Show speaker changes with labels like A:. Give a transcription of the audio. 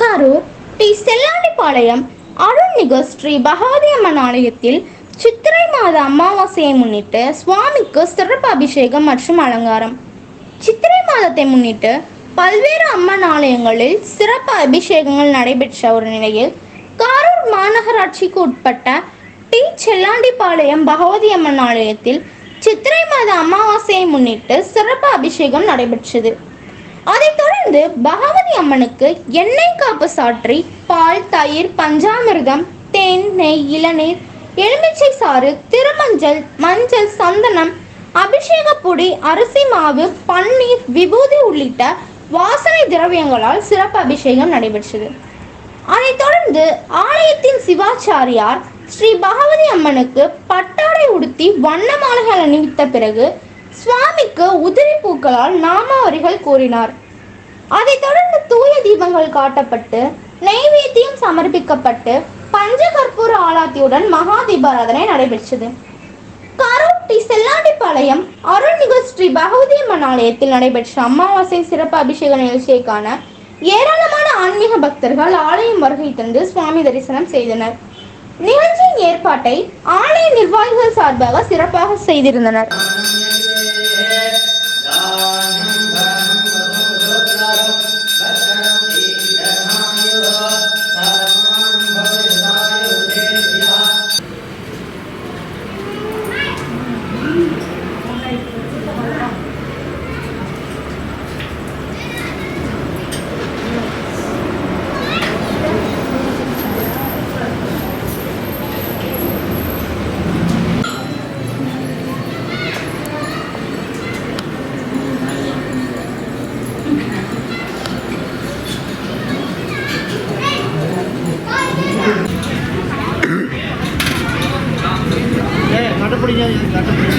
A: Karur D செல்லாண்டிப்பாளையம் அருள்மிகு ஸ்ரீ பகவதி அம்மன் ஆலயத்தில் சித்திரை மாத அமாவாசையை முன்னிட்டு சுவாமிக்கு சிறப்பு அபிஷேகம் மற்றும் அலங்காரம். சித்திரை மாதத்தை முன்னிட்டு பல்வேறு அம்மன் ஆலயங்களில் சிறப்பு அபிஷேகங்கள் நடைபெற்ற ஒரு நிலையில் கரூர் மாநகராட்சிக்கு உட்பட்ட டி செல்லாண்டிப்பாளையம் பகவதி அம்மன் ஆலயத்தில் சித்திரை மாத அமாவாசையை முன்னிட்டு சிறப்பு அபிஷேகம் நடைபெற்றது. அதைத் தொடர்ந்து பகவதி அம்மனுக்கு எண்ணெய் காப்பு சாற்றி பால் தயிர் பஞ்சாமிர்தம் தேன் நெய் இளநீர் எலுமிச்சை சாறு திருமஞ்சள் மஞ்சள் சந்தனம் அபிஷேக பொடி அரிசி மாவு பன்னீர் விபூதி உள்ளிட்ட வாசனை திரவியங்களால் சிறப்பு அபிஷேகம் நடைபெற்றது. அதைத் தொடர்ந்து ஆலயத்தின் சிவாச்சாரியார் ஸ்ரீ பகவதி அம்மனுக்கு பட்டாடை உடுத்தி வண்ண மாலைகள் அணிவித்த பிறகு சுவாமிக்கு உதிரி பூக்களால் நாமாவரிகள் கூறினார். அதைத் தொடர்ந்து தூய தீபங்கள் காட்டப்பட்டு நெய்வேத்தியம் சமர்ப்பிக்கப்பட்டு பஞ்சகற்பூர ஆலாத்தியுடன் மகா தீபாராதனை நடைபெற்றது. கரோட்டி டி செல்லாண்டிப்பாளையம் அருள்மிகு ஸ்ரீ பகவதி அம்மன் ஆலயத்தில் நடைபெற்ற அமாவாசை சிறப்பு அபிஷேக நிகழ்ச்சியை காண ஏராளமான ஆன்மீக பக்தர்கள் ஆலயம் வருகை தந்து சுவாமி தரிசனம் செய்தனர். நிகழ்ச்சியின் ஏற்பாட்டை ஆலய நிர்வாகிகள் சார்பாக சிறப்பாக செய்திருந்தனர்.
B: de